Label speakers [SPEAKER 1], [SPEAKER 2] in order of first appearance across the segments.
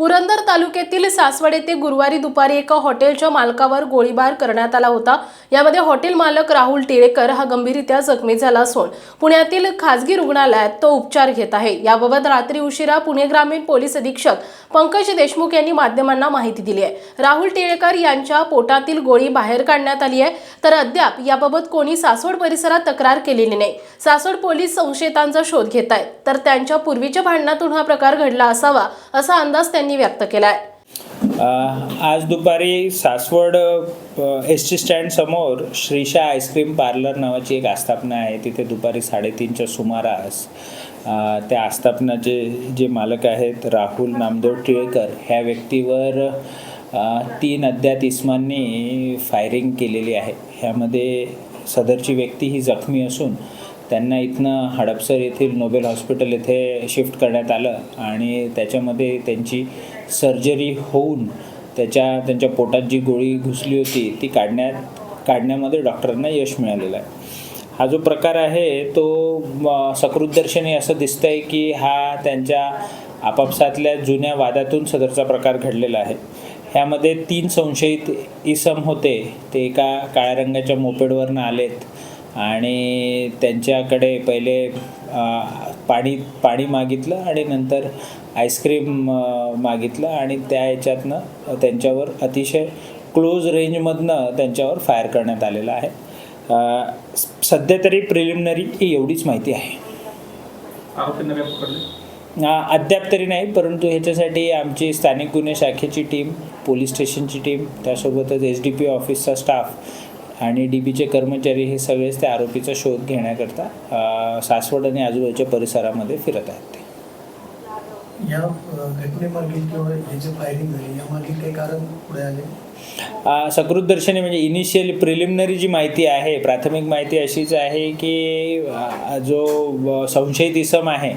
[SPEAKER 1] पुरंदर तालुक्यातील सासवड येथे गुरुवारी दुपारी एका हॉटेलच्या मालकावर गोळीबार करण्यात आला होता. यामध्ये हॉटेल मालक राहुल टिळेकर हा गंभीररित्या जखमी झाला असून पुण्यातील खासगी रुग्णालयात तो उपचार घेत आहे. याबाबत रात्री उशिरा पुणे ग्रामीण पोलीस अधीक्षक पंकज देशमुख यांनी माध्यमांना माहिती दिली आहे. राहुल टिळेकर यांच्या पोटातील गोळी बाहेर काढण्यात आली आहे. तर अद्याप याबाबत कोणी सासवड परिसरात तक्रार केलेली नाही. सासवड पोलीस संशयितांचा शोध घेत आहेत. तर त्यांच्या पूर्वीच्या भांडणातून हा प्रकार घडला असावा असा अंदाज त्यांनी व्यक्त
[SPEAKER 2] केलाय? आज दुपारी सासवड एस टी स्टँड समोर श्रीशा आईस्क्रीम पार्लर नावाची एक आस्थापना आहे. तिथे दुपारी साडेतीनच्या सुमारास त्या आस्थापनाचे जे मालक आहेत राहुल नामदेव टिळेकर ह्या व्यक्तीवर तीन अज्ञात इस्मांनी फायरिंग केलेली आहे. ह्यामध्ये सदरची व्यक्ती ही जखमी असून त्यांना इथनं हडपसर येथील नोबेल हॉस्पिटल येथे शिफ्ट करण्यात आलं आणि त्याच्यामध्ये त्यांची सर्जरी होऊन त्याच्या त्यांच्या पोटात जी गोळी घुसली होती ती काढण्यात काढण्यामध्ये डॉक्टरांना यश मिळालेलं आहे. हा जो प्रकार आहे तो सकृतदर्शनी असं दिसतं आहे की हा त्यांच्या आपापसातल्या जुन्या वादातून सदरचा प्रकार घडलेला आहे. ह्यामध्ये तीन संशयित इसम होते. ते एका काळ्या रंगाच्या मोपेडवरनं आलेत. आणि त्यांच्याकडे पहिले पाणी पाणी मागितलं आणि नंतर आईस्क्रीम मागितलं आणि त्या याच्यातनं त्यांच्यावर अतिशय क्लोज रेंजमधनं त्यांच्यावर फायर करण्यात आलेलं आहे. सध्या तरी प्रिलिमिनरी एवढीच माहिती आहे. अद्याप तरी नाही परंतु ह्याच्यासाठी आमची स्थानिक गुन्हे शाखेची टीम पोलीस स्टेशनची टीम त्यासोबतच एस डी पी ऑफिसचा स्टाफ आणि डी बीचे कर्मचारी हे सगळेच त्या आरोपीचा शोध घेण्याकरता सासवड आणि आजूबाजूच्या परिसरामध्ये फिरत आहेत ते.
[SPEAKER 3] या अ, घटनेमागील किंवा हे जे फायरिंग झाली यामागील काही कारण पुढे आले?
[SPEAKER 2] अ, सकृतदर्शनी म्हणजे इनिशियल प्रिलिमिनरी जी माहिती आहे प्राथमिक माहिती अशीच आहे की जो संशयित इसम आहे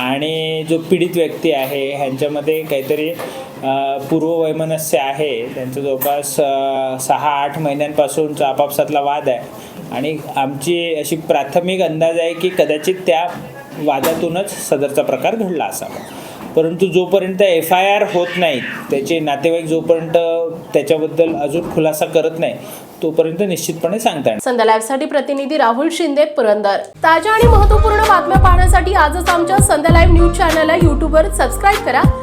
[SPEAKER 2] आणि जो पीडित व्यक्ती आहे ह्यांच्यामध्ये काहीतरी पूर्व पूर्ववैमनस्य आहे. त्यांचा जवळपास सहा आठ महिन्यांपासूनचा आपापसातला वाद आहे. आणि आमची अशी प्राथमिक अंदाज आहे की कदाचित त्या वादातूनच सदरचा प्रकार घडला असावा. परंतु जोपर्यंत एफ आय आर होत नाही त्याचे नातेवाईक जोपर्यंत त्याच्याबद्दल अजून खुलासा करत नाही तोपर्यंत निश्चितपणे सांगता येणार.
[SPEAKER 1] लाईव्हसाठी प्रतिनिधी राहुल शिंदे पुरंदर. ताज्या आणि महत्त्वपूर्ण बातम्या पाहण्यासाठी आजच आमच्या संध्या लाईव्ह न्यूज चॅनलला युट्यूबवर सबस्क्राईब करा.